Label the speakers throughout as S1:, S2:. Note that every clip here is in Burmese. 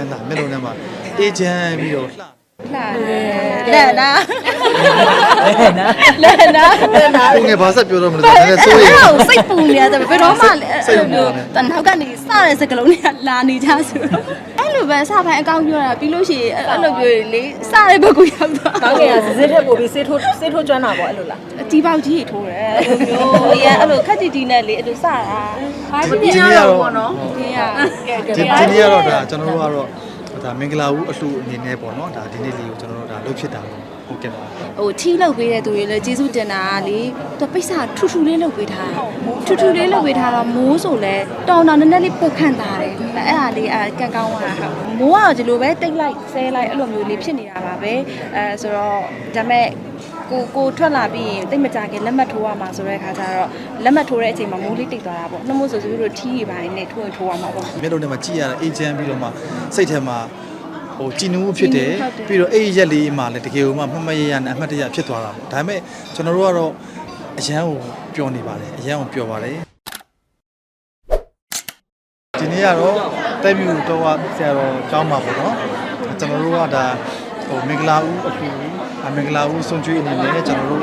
S1: န်လာမျက်လုံးထဲမှာအေဂျင့်ပြီးတော့လှ
S2: လှလက်နာလက်နာလက်နာလက်နာ
S1: ကိုငယ်ဘာဆက်ပြောတော့မလဲဆိုတော့စိုးရိမ်
S2: အဲ့စိတ်ပူနေရတယ်ဘယ်တော့မှ
S1: စိတ်ပူနေတယ်
S2: တနောက်ကနေစတဲ့စကလုံးတွေကလာနေကြဆိုတော့အဲ့ လိုပဲစပိုင်းအကောင့်ပြောတာပြီးလို့ရှိရင်အဲ့လိုပြောလေစတဲ့ဘက်ကိုရောက်သွား
S3: ကောင်းကင်ကစစ်စစ်ထက်ပို့ပြီးစေးထိုးစေးထိုးကျွမ်းတာပေါ့အဲ့လိုလား
S2: ဒီပေါက်ကြီးထိုးတယ်အဲ့လိုမျိုးအရင်အဲ့လိုခက်တီတီနဲ့လေအဲ့လိုစတာဟာ
S1: ဒီနေ့ကတော့
S2: ဒီက
S1: ဒီဒီနေ့ကတော့ဒါကျွန်တော်တို့ကတော့ ဒါမင်္ဂလာဦးအလှအနေနဲ့ပေါ့နော်ဒါဒီနေ့လေးကိုကျွန်တော်တို့ဒါလုပ်ဖြစ်တာပေါ့ဟုတ်ကဲ့ပါ
S2: ဟိုထီးလောက်ပေးတဲ့သူတွေလည်းကျေးဇူးတင်တာကလေသူပိတ်စာထူထူလေးလုပ်ပေးထားတာထူထူလေးလုပ်ပေးထားတော့မိုးဆိုလဲတောင်းတောင်းနည်းနည်းလေးပုတ်ခန့်တာတယ်အဲ့ဒါလေးအဲကန်ကောင်းသွားတာဟုတ်မိုးကတော့ဒီလိုပဲတိတ်လိုက်ဆဲလိုက်အဲ့လိုမျိုးလေးဖြစ်နေတာပါပဲအဲဆိုတော့ဒါမဲ့ ကိုကိုထွက်လာပြီးရင်တိတ်မကြခင်လက်မှတ်ထိုးရမှာဆိုတဲ့အခါကျတော့လက်မှတ်ထိုးတဲ့အချိန်မှာမိုးလေးတိတ်သွားတာပေါ့နှမို့ဆိုဆိုပြီးတော့ထီးတွေပိုင်းနဲ့ထိုးရင်ထိုးရမှာပေါ့
S1: မျက်လုံးထဲမှာကြည့်ရတာအေဂျင့်ပြီးတော့မှစိတ်ထဲမှာဟိုကြည်နူးဖြစ်တယ်
S2: ဟုတ်တယ်
S1: ပြီးတော့အဲ့ဒီရက်လေးမှာလည်းတကယ်လို့မှမှတ်မှတ်ရရနဲ့အမှတ်တရဖြစ်သွားတာပေါ့ဒါပေမဲ့ကျွန်တော်တို့ကတော့အရန်ကိုပျော်နေပါတယ်အရန်ကိုပျော်ပါတယ်ဒီနေ့ကတော့တက်မြူတော့ဆရာတော်ကျောင်းမှာပေါ့နော်ကျွန်တော်တို့ကဒါဟိုမင်္ဂလာဦးအလှ အမင်္ဂလာဦးစွန်ကျွေးအနေနဲ့ကျွန်တော်တို့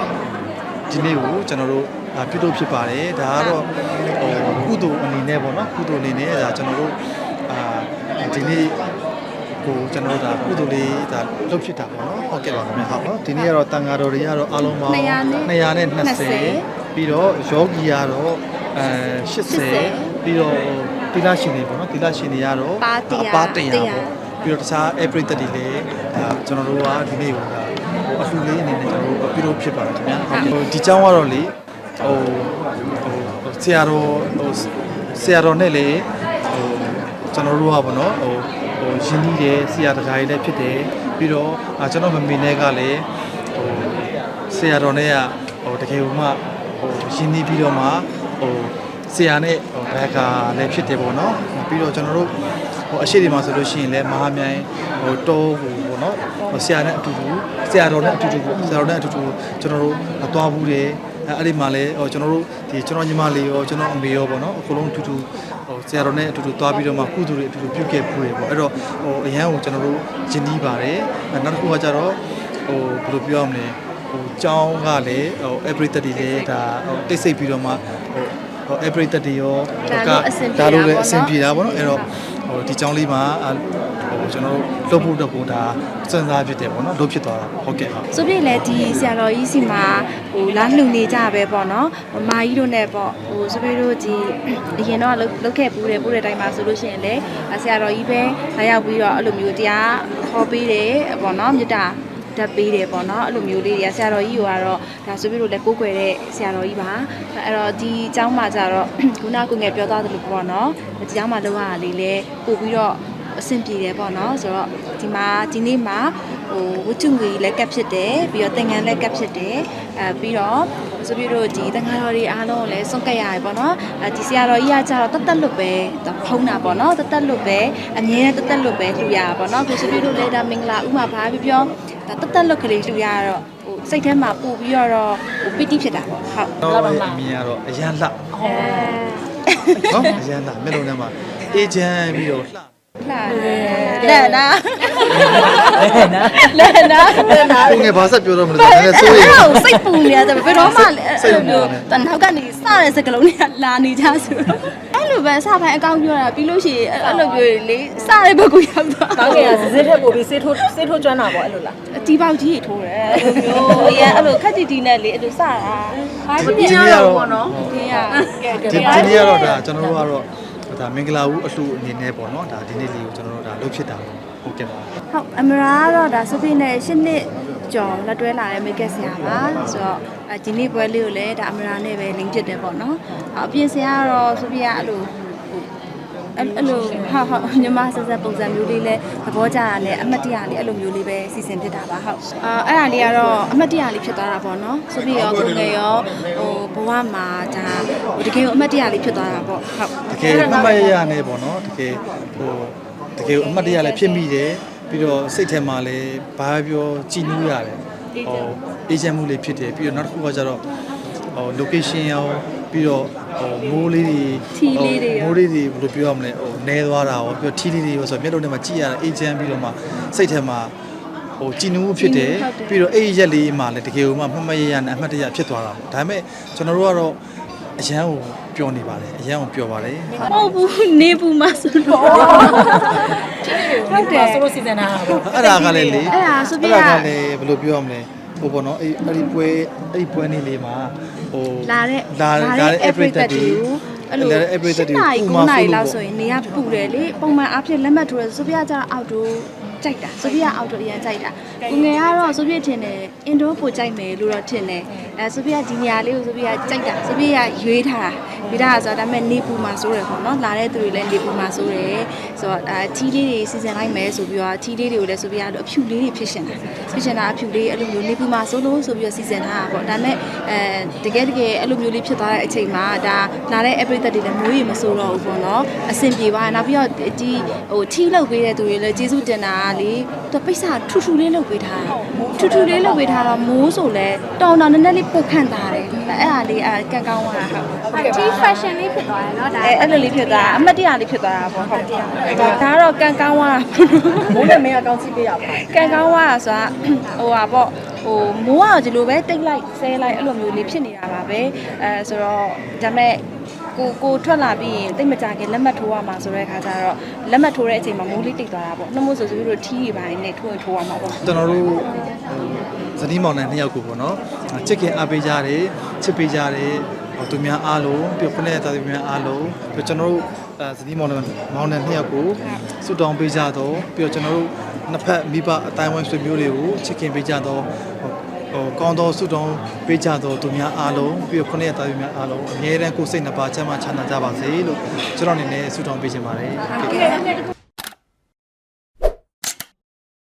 S1: ဒီနေ့ကိုကျွန်တော်တို့ဒါပြုလုပ်ဖြစ်ပါတယ်ဒါကတော့ဟိုကုသိုလ်အနေနဲ့ပေါ့နော်ကုသိုလ်အနေနဲ့ဒါကျွန်တော်တို့အာဒီနေ့ကိုကျွန်တော်တို့ဒါကုသိုလ်လေးဒါလုပ်ဖြစ်တာပေါ့နော်ဟုတ်ကဲ့ပါခင်ဗျာဟုတ်နော်ဒီနေ့ကတော့တန်ဃာတော်တွေကတော့အားလုံးပေါင်း220ပြီးတော့ယောဂီကတော့အဲ80ပြီးတော့တိလရှင်တွေပေါ့နော်တိလရှင်တွေကတော့
S2: ပါတရား
S1: ပါတရား
S2: တရား
S1: ပေါ့ပြီးတော့တခြား every တက်တွေလည်းဒါကျွန်တော်တို့ကဒီနေ့ဟိုဒါဟို အလှူလေးအနေနဲ့ကျွန်တော်တို့ပြုလုပ်ဖြစ်ပါတယ်ခင်ဗျာဟုတ်ကဲ့ဒီကျောင်းကတော့လေဟိုဟိုဆရာတော်ဟိုဆရာတော်နဲ့လေဟိုကျွန်တော်တို့ကပေါ့နော်ဟိုဟိုရင်းနှီးတယ်ဆရာတကာကြီးလည်းဖြစ်တယ်ပြီးတော့အာကျွန်တော်မမေနဲ့ကလည်းဟိုဆရာတော်နဲ့ကဟိုတကယ်လို့မှဟိုရင်းနှီးပြီးတော့မှဟိုဆရာနဲ့ဟိုဘက်ကလည်းဖြစ်တယ်ပေါ့နော်ပြီးတော့ကျွန်တော်တို့ ဟိုအရှိတွေမှာဆိုလို့ရှိရင်လည်းမဟာမြိုင်ဟိုတောဟိုပေါ့နော်ဟိုဆရာနဲ့အတူတူဆရာတော်နဲ့အတူတူပေါ့ဆရာတော်နဲ့အတူတူကျွန်တော်တို့သွားဘူးတယ်အဲအဲ့ဒီမှာလည်းဟိုကျွန်တော်တို့ဒီကျွန်တော်ညီမလေးရောကျွန်တော်အမေရောပေါ့နော်အကုန်လုံးအတူတူဟိုဆရာတော်နဲ့အတူတူသွားပြီးတော့မှကုသိုလ်တွေအတူတူပြုခဲ့ဘူးတယ်ပေါ့အဲ့တော့ဟိုအရန်ကိုကျွန်တော်တို့ယဉ်နီးပါတယ်အဲနောက်တစ်ခုကကြတော့ဟိုဘယ်လိုပြောရမလဲဟိုကျောင်းကလည်းဟို every 30လည်းဒါဟိုတိတ်ဆိတ်ပြီးတော့မှဟိုဟို every 30ရော
S2: ဒါလို့အဆင်ပြေတာ
S1: ဒါလို့လည်း
S2: ပေါ့နော်
S1: အဆင်ပြေတာပေါ့နော်အဲ့တော့ ဟိုဒီကြောင်းလေးမှာအာဟိုကျွန်တော်တို့လှုပ်ဖို့တော့ကိုဒါစဉ်းစားဖြစ်တယ်ပေါ့နော်လှုပ်ဖြစ်သွားတာဟုတ်ကဲ့ဟုတ်
S2: ဆိုပြလေဒီဆရာတော်ကြီးစီမှာဟိုလာလှူနေကြပဲပေါ့နော်မမာကြီးတို့နဲ့ပေါ့ဟိုဆိုပြတို့ဒီအရင်တော့လုတ်လုတ်ခဲ့ပူးတယ်ပူးတဲ့တိုင်းမှာဆိုလို့ရှိရင်လေဆရာတော်ကြီးပဲလာရောက်ပြီးတော့အဲ့လိုမျိုးတရားဟောပေးတယ်ပေါ့နော်မြတ်တာ တက်ပေးတယ်ပေါ့နော်အဲ့လိုမျိုးလေးတွေကဆရာတော်ကြီးကတော့ဒါဆိုပြီးတော့လည်းကိုးကွယ်တဲ့ဆရာတော်ကြီးပါအဲ့တော့ဒီအကြောင်းမှာကြတော့ခုနကကိုငယ်ပြောသွားသလိုပေါ့နော်ဒီအကြောင်းမှာလောက်ရတာလေးလဲပို့ပြီးတော့အဆင်ပြေတယ်ပေါ့နော်ဆိုတော့ဒီမှာဒီနေ့မှာဟိုဝတ္ထုငွေလည်းကပ်ဖြစ်တယ်ပြီးတော့သင်္ကန်းလည်းကပ်ဖြစ်တယ်အဲပြီးတော့ဆိုပြီးတော့ဒီသံဃာတော်တွေအားလုံးကိုလည်းစွန့်ကပ်ရတယ်ပေါ့နော်အဲဒီဆရာတော်ကြီးကကြတော့တတ်တက်လွတ်ပဲဖုံးတာပေါ့နော်တတ်တက်လွတ်ပဲအငြင်းတတ်တက်လွတ်ပဲလှူရတာပေါ့နော်ကိုဆိုပြီးတော့လေဒါမင်္ဂလာဥမှာဘာပြောပြော ဒါတတ်တက်လွတ်ကလေးလှူရတော့ဟိုစိတ်ထဲမှာပူပြီးတော့ဟိုပီတိဖြစ်တာပေါ့ဟုတ်
S1: တော့အမြင်ကတော့အရန်လှနော်အရန်လှမျက်လုံးထဲမှာအေဂျင့်ပြီးတော့လှ
S2: လှလက်နာလက်နာလက်နာ
S1: ကိုငယ်ဘာဆက်ပြောတော့မလဲဆိုတော့စိုးရိမ်
S2: အဲ့စိတ်ပူနေရတယ်ဘယ်တော့မှ
S1: စိတ်ပူနေတယ်
S2: တနောက်ကနေစတဲ့စကလုံးတွေကလာနေကြဆိုတော့အဲ့ လိုပဲစပိုင်းအကောင့်ပြောတာပြီးလို့ရှိရင်အဲ့လိုပြောလေစတဲ့ဘက်ကိုရောက်သွား
S3: ကောင်းကင်ကစစ်စစ်ထက်ပို့ပြီးစေးထိုးစေးထိုးကျွမ်းတာပေါ့အဲ့လိုလား
S2: ဒီပေါက်ကြီးထိုးတယ်အဲ့လိုမျိုးအရင်အဲ့လိုခက်တီတီနဲ့လေအဲ့လိုစတာဟာ
S1: ဒီနေ့ကတော့
S2: ဒီက
S1: ဒီဒီနေ့ကတော့ဒါကျွန်တော်တို့ကတော့ဒါမင်္ဂလာဦးအလှအနေနဲ့ပေါ့နော်ဒါဒီနေ့လေးကိုကျွန်တော်တို့ဒါလုပ်ဖြစ်တာပေါ့ဟုတ်ကဲ့ပါ
S2: ဟုတ်အမရာကတော့ဒါဆိုပြီးနဲ့ရှစ်နှစ် ကျော်လက်တွဲလာတဲ့မိတ်ကက်ဆရာပါဆိုတော့အဲဒီနေ့ပွဲလေးကိုလည်းဒါအမရာနဲ့ပဲလင်းဖြစ်တယ်ပေါ့နော်အပြင်ဆရာကတော့ဆိုပြီးကအဲ့လိုအဲ့အဲ့လိုဟာဟာညီမဆက်ဆက်ပုံစံမျိုးလေးလဲသဘောကျတာနဲ့အမတ်တရလေးအဲ့လိုမျိုးလေးပဲစီစဉ်ဖြစ်တာပါဟုတ်အာအဲ့ဒါလေးကတော့အမတ်တရလေးဖြစ်သွားတာပေါ့နော်ဆိုပြီးရောကိုငယ်ရောဟိုဘဝမှာဒါဟိုတကယ်ကိုအမတ်တရလေးဖြစ်သွားတာပေါ့ဟုတ်
S1: တကယ်မှတ်မှတ်ရရနဲ့ပေါ့နော်တကယ်ဟိုတကယ်အမှတ်တရလည်းဖြစ်မိတယ် ပြီးတော့စိတ်ထဲမှာလည်းဘာပြောကြည်နူးရတယ်ဟိုအေဂျင့်မှုလေးဖြစ်တယ်ပြီးတော့နောက်တစ်ခုကကျတော့ဟို location ရောပပြီးတော့ဟိုမိုးလေးတွေ
S2: ထီလေးတွေရော
S1: မိုးလေးတွေဘယ်လိုပြောရမလဲဟိုနဲသွားတာရောပြီးတော့ထီလေးတွေရောဆိုတော့မျက်လုံးထဲမှာကြည့်ရတာအေးချမ်းပြီးတော့မှစိတ်ထဲမှာဟိုကြည်နူးမှုဖြစ်တယ်
S2: ဟုတ်တယ်
S1: ပြီးတော့အဲ့ဒီရက်လေးမှလည်းတကယ်လို့မှမမရရနဲ့အမှတ်တရဖြစ်သွားတာပေါ့ဒါပေမဲ့ကျွန်တော်တို့ကတော့အရန်ကိုပျော်နေပါတယ်အရန်ကိုပျော်ပါတယ်
S2: ဟုတ်ဘူးနေဘူးမဆိုတော့
S3: ဟုတ်တယ်ဆိုလို့ စီစဉ်တာပေါ့
S1: အဲ့ဒါကလည်းလေ
S2: အဲ့ဒါဆိုပြရ
S1: အဲ့ဒါကလည်းဘယ်လိုပြောရမလဲဟိုပေါ့နော်အဲ့အဲ့ဒီပွဲအဲ့ဒီပွဲနေ့လေးမှာဟို
S2: လာတဲ့
S1: လာလာတဲ့ every သက်တွေ
S2: အဲ့လို
S1: လာတဲ့ every သက်တွေ
S2: နိုင်
S1: ဥ
S2: 9
S1: မာ
S2: နိုင်
S1: ဆိုလို့
S2: လောက်
S1: ပေါ့
S2: ဆိုရင်နေရပူတယ်လေပုံမှန်အားဖြင့်လက်မှတ်ထိုးရဆိုပြကြတော့အောက်တို ကြိုက်တာဆိုပြအောက်တိုအရင်ကြိုက်တာကိုငယ်ကတော့ဆိုပြထင်တယ်အင်ဒိုပိုကြိုက်မယ်လို့တော့ထင်တယ်အဲဆိုပြဒီနေရာလေးကိုဆိုပြကြိုက်တာဆိုပြရွေးထားတာရွေးထားတာဆိုတော့ဒါပေမဲ့နေပူမှာဆိုရယ်ပေါ့နော်လာတဲ့သူတွေလည်းနေပူမှာဆိုရယ်ဆိုတော့အဲထီးလေးတွေစီစဉ်လိုက်မယ်ဆိုပြီးတော့ထီးလေးတွေကိုလည်းဆိုပြအဖြူလေးတွေဖြစ်ရှင်တာဖြစ်ရှင်တာအဖြူလေးအဲ့လိုမျိုးနေပူမှာဆိုလို့ဆိုပြီးတော့စီစဉ်ထားတာပေါ့ဒါပေမဲ့အဲတကယ်တကယ်အဲ့လိုမျိုးလေးဖြစ်သွားတဲ့အချိန်မှာဒါလာတဲ့ every သက်တွေလည်းမျိုးရီမဆိုတော့ဘူးပေါ့နော်အဆင်ပြေသွားနောက်ပြီးတော့ဒီဟိုထီးလောက်ပေးတဲ့သူတွေလည်းကျေးဇူးတင်တာကလေသူပိတ်စာထူထူလေးလုပ်ပေးထားတာထူထူလေးလုပ်ပေးထားတော့မိုးဆိုလဲတောင်းတောင်းနည်းနည်းလေးပုတ်ခန့်သွားတယ်အဲ့ဒါလေးအဲကန်ကောင်းသွားတာဟုတ်
S4: ဒီ fashion လေးဖြစ်သွားတယ်เนาะဒါ
S2: အဲအဲ့လိုလေးဖြစ်သွားတာအမတ်တရလေးဖြစ်သွားတာပေါ့ဟုတ်တယ်ဒါကတော့ကန်ကောင်းသွားတာပေါ့နော်
S3: မိုးနဲ့မင်းကကောင်းစီပေးရပါ
S2: ကန်ကောင်းသွားတာဆိုတာဟိုဟာပေါ့ဟိုမိုးကဒီလိုပဲတိတ်လိုက်ဆဲလိုက်အဲ့လိုမျိုးလေးဖြစ်နေတာပါပဲအဲဆိုတော့ဒါမဲ့ ကိုကိုထွက်လာပြီးရင်တိတ်မကြခင်လက်မှတ်ထိုးရမှာဆိုတဲ့အခါကျတော့လက်မှတ်ထိုးတဲ့အချိန်မှာမိုးလေးတိတ်သွားတာပေါ့နှမို့ဆိုဆိုပြီးတော့ထီးတွေပိုင်းနဲ့ထိုးရင်ထိုးရမှာပေါ့
S1: ကျွန်တော်တို့ဇနီးမောင်နှံနှစ်ယောက်ကိုပေါ့နော်ချစ်ခင်အားပေးကြတယ်ချစ်ပေးကြတယ်ဟိုသူများအားလုံးပြီးတော့ခုနှစ်ရက်သားသူများအားလုံးပြီးတော့ကျွန်တော်တို့အဲဇနီးမောင်နှံမောင်နှံနှစ်ယောက်ကိုဆုတောင်းပေးကြတော့ပြီးတော့ကျွန်တော်တို့နှစ်ဖက်မိဘအတိုင်းဝိုင်းဆွေမျိုးတွေကိုချစ်ခင်ပေးကြတော့ ဟိုကောင်းသောဆုတောင်းပေးကြတော့သူများအားလုံးပြီးတော့ခုနှစ်ရက်သားသူများအားလုံးအမြဲတမ်းကိုယ်စိတ်နှစ်ပါးချမ်းသာချမ်းသာကြပါစေလို့ကျွန်တော်အနေနဲ့ဆုတောင်းပေးချင်ပါတယ်